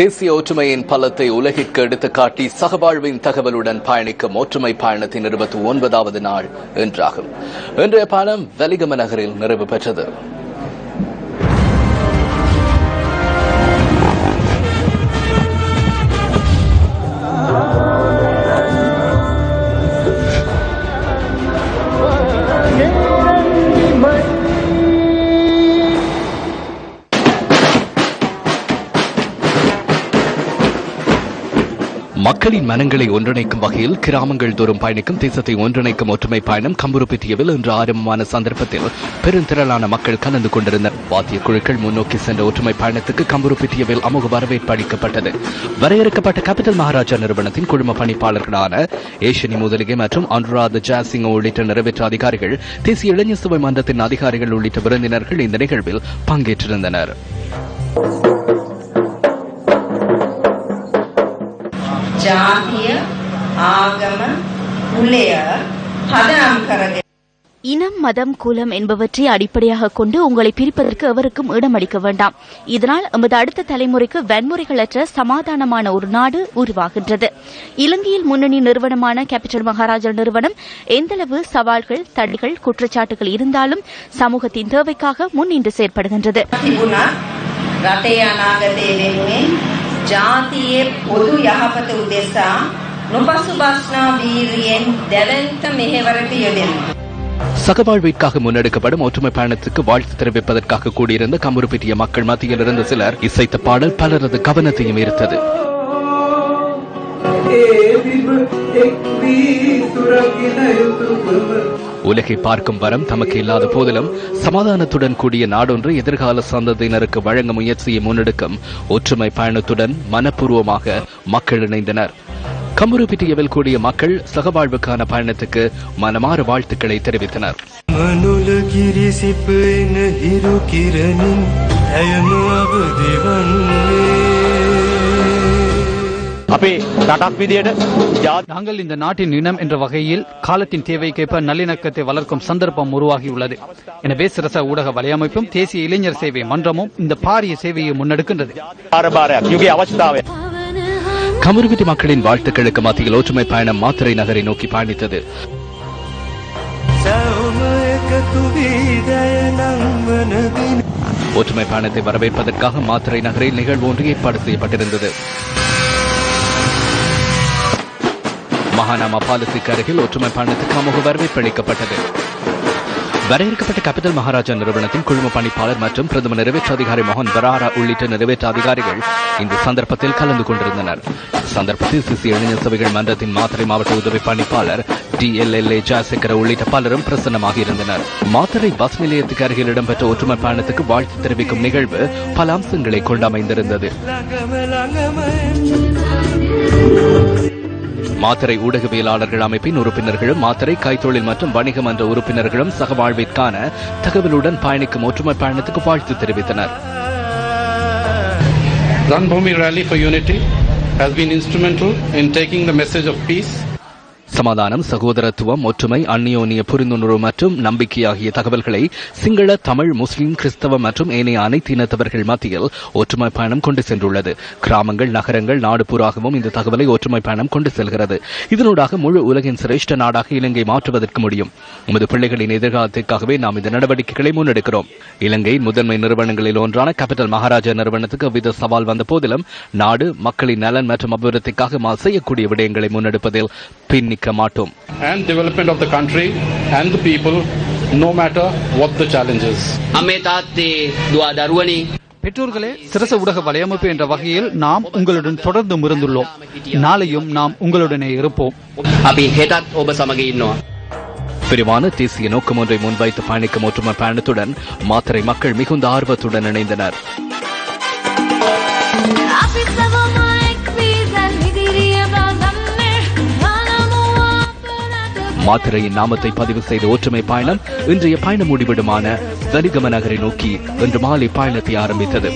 தேசிய ஒற்றுமையின் பலத்தை உலகிற்கு எடுத்து காட்டி சகவாழ்வின் தகவலுடன் பயணிக்கும் ஒற்றுமை பயணத்தின் இருபத்தி ஒன்பதாவது நாள் என்றாகும் இன்றைய பயணம் வெலிகம நகரில் நிறைவு பெற்றது. மக்களின் மனங்களை ஒன்றிணைக்கும் வகையில் கிராமங்கள் தோறும் பயணிக்கும் தேசத்தை ஒன்றிணைக்கும் ஒற்றுமை பயணம் கம்புருப்பிட்டியவில் இன்று ஆரம்பமான சந்தர்ப்பத்தில் பெருந்திரளான மக்கள் கலந்து கொண்டிருந்தனர். வாத்திய குழுக்கள் முன்னோக்கி சென்ற ஒற்றுமை பயணத்துக்கு கம்புருப்பிட்டியவில் அமுக வரவேற்பு அளிக்கப்பட்டது. வரையறுக்கப்பட்ட கேபிட்டல் மகாராஜா நிறுவனத்தின் குழும பணிப்பாளர்களான ஏஷனி முதலிகை மற்றும் அனுராத ஜாசிங் உள்ளிட்ட நிறைவேற்ற அதிகாரிகள் தேசிய இளைஞர் சபை மன்றத்தின் அதிகாரிகள் உள்ளிட்ட விருந்தினர்கள் இந்த நிகழ்வில் பங்கேற்றிருந்தனர். ජාතිය ආගම කුලය පදනම් කරගෙන இனம் மதம் குலம் என்பவற்றை அடிப்படையாக கொண்டு உங்களை பிரிப்பதற்கு எவருக்கும் இடம் அளிக்க வேண்டாம் இதனால் எமது அடுத்த தலைமுறைக்கு வன்முறைகளற்ற சமாதானமான ஒரு நாடு உருவாகின்றது இலங்கையில் முன்னணி நிறுவனமான கேபிட்டல் மகாராஜா நிறுவனம் எந்தளவு சவால்கள் தடைகள் குற்றச்சாட்டுகள் இருந்தாலும் சமூகத்தின் தேவைக்காக முன்னின்று செயற்படுகின்றது තිබුණත් රටේ අනාගතය වෙනුවෙන් ජාතියේ පොදු යහපත උදෙසා නොපසුබස්නා වීරියෙන් දැවන්ත මෙහෙවරට යෙදෙනවා. சகவாழ்விற்காக முன்னெடுக்கப்படும் ஒற்றுமை பயணத்துக்கு வாழ்த்து தெரிவிப்பதற்காக கூடியிருந்த கம்புருப்பிட்டிய மக்கள் மத்தியில் இருந்த சிலர் இசைத்த பாடல் பலரது கவனத்தையும் ஈர்த்தது உலகை பார்க்கும் வரம் தமக்கு இல்லாத போதிலும் சமாதானத்துடன் கூடிய நாடொன்று எதிர்கால சந்ததியினருக்கு வழங்க முயற்சியை முன்னெடுக்கும். ஒற்றுமை பயணத்துடன் மனப்பூர்வமாக மக்கள் இணைந்தனர். கமுரு கமுருபிட்டியவில் கூடிய மக்கள் சகவாழ்வுக்கான பயணத்துக்கு மனமாறு வாழ்த்துக்களை தெரிவித்தனர். மனுலகிரிசிப்பு என இரு අපේ රටක් විදියට ජාති நாங்கள் இந்த நாட்டின் இனம் என்ற வகையில் காலத்தின் தேவைக்கேற்ப நல்லிணக்கத்தை வளர்க்கும் சந்தர்ப்பம் உருவாகியுள்ளது எனவே சிரச ஊடக வலையமைப்பும் தேசிய இளைஞர் சேவை மன்றமும் இந்த பாரிய சேவையை முன்னெடுக்கின்றது ආරභාරයක් යුගේ අවස්ථාවේ கமுருவிட்டி மக்களின் வாழ்த்துக்களுக்கு மத்தியில் ஒற்றுமை பயணம் மாத்திரை நகரை நோக்கி பயணித்தது සැවම එකතු වීදැය නංවන දින ஒற்றுமை பயணத்தை வரவேற்பதற்காக மாத்திரை நகரில் நிகழ்வு ஒன்று ஏற்பாடு செய்யப்பட்டிருந்தது மகானாமா பாலத்துக்கு அருகில் ஒற்றுமை பயணத்துக்கு அமோக வரவேற்பு அளிக்கப்பட்டது. வரையறுக்கப்பட்ட கேபிட்டல் மகாராஜா நிறுவனத்தின் குழும பணிப்பாளர் மற்றும் பிரதம நிறைவேற்று அதிகாரி மோகன் பராரா உள்ளிட்ட நிறைவேற்று அதிகாரிகள் இந்த சந்தர்ப்பத்தில் கலந்து கொண்டிருந்தனர். சந்தர்ப்பத்தில் சிசி இளைஞர் சபைகள் மன்றத்தின் மாத்திரை மாவட்ட உதவி பணிப்பாளர் D L L A Jasekara உள்ளிட்ட பலரும் பிரசன்னமாக இருந்தனர். மாத்திரை பஸ் நிலையத்துக்கு அருகில் இடம்பெற்ற ஒற்றுமை பயணத்துக்கு வாழ்த்து தெரிவிக்கும் நிகழ்வு பல அம்சங்களை கொண்டமைந்திருந்தது. மாத்திரை ஊடகவியலாளர்கள் அமைப்பின் உறுப்பினர்களும் மாத்திரை கைத்தொழில் மற்றும் வணிக மன்ற உறுப்பினர்களும் சகவாழ்விற்கான தகவலுடன் பயணிக்கும் ஒற்றுமை பயணத்துக்கு வாழ்த்து தெரிவித்தனர். Ranbhoomi Rally for Unity has been instrumental in taking the message of peace சமாதானம் சகோதரத்துவம் ஒற்றுமை அந்நியோன்ய புரிந்துணர்வு மற்றும் நம்பிக்கை ஆகிய தகவல்களை சிங்கள தமிழ் முஸ்லிம் கிறிஸ்தவ மற்றும் ஏனைய அனைத்து இனத்தவர்கள் மத்தியில் ஒற்றுமை பயணம் கொண்டு சென்றுள்ளது. கிராமங்கள் நகரங்கள் நாடு பூராகவும் இந்த தகவலை ஒற்றுமை பயணம் கொண்டு செல்கிறது. இதனூடாக முழு உலகின் சிரேஷ்ட நாடாக இலங்கை மாற்றுவதற்கு முடியும். நமது பிள்ளைகளின் எதிர்காலத்திற்காகவே நாம் இந்த நடவடிக்கைகளை முன்னெடுக்கிறோம். இலங்கை முதன்மை நிறுவனங்களில் ஒன்றான கேபிட்டல் மகாராஜா நிறுவனத்துக்கு வித சவால் வந்த போதிலும் நாடு மக்களின் நலன் மற்றும் அபிவிருத்திக்காக மா செய்யக்கூடிய விடயங்களை முன்னெடுப்பதில் இருக்க மாட்டோம். And development of the country and the people no matter what the challenges. அமே தாத்தே துவா தருவனி. பெற்றோர்களே சிறச ஊடக வலையமைப்பு என்ற வகையில் நாம் உங்களுடன் தொடர்ந்து இருந்துள்ளோம் நாளையும் நாம் உங்களுடனே இருப்போம். விரிவான தேசிய நோக்கம் ஒன்றை முன்வைத்து பயணிக்கும் ஒற்றுமை பயணத்துடன் மாத்திரை மக்கள் மிகுந்த ஆர்வத்துடன் இணைந்தனர். மாத்திரையின் நாமத்தை பதிவு செய்த ஒற்றுமை பயணம் இன்றைய பயணம் முடிவிடமான தனிகம நகரை நோக்கி இன்று மாலை பயணத்தை ஆரம்பித்தது.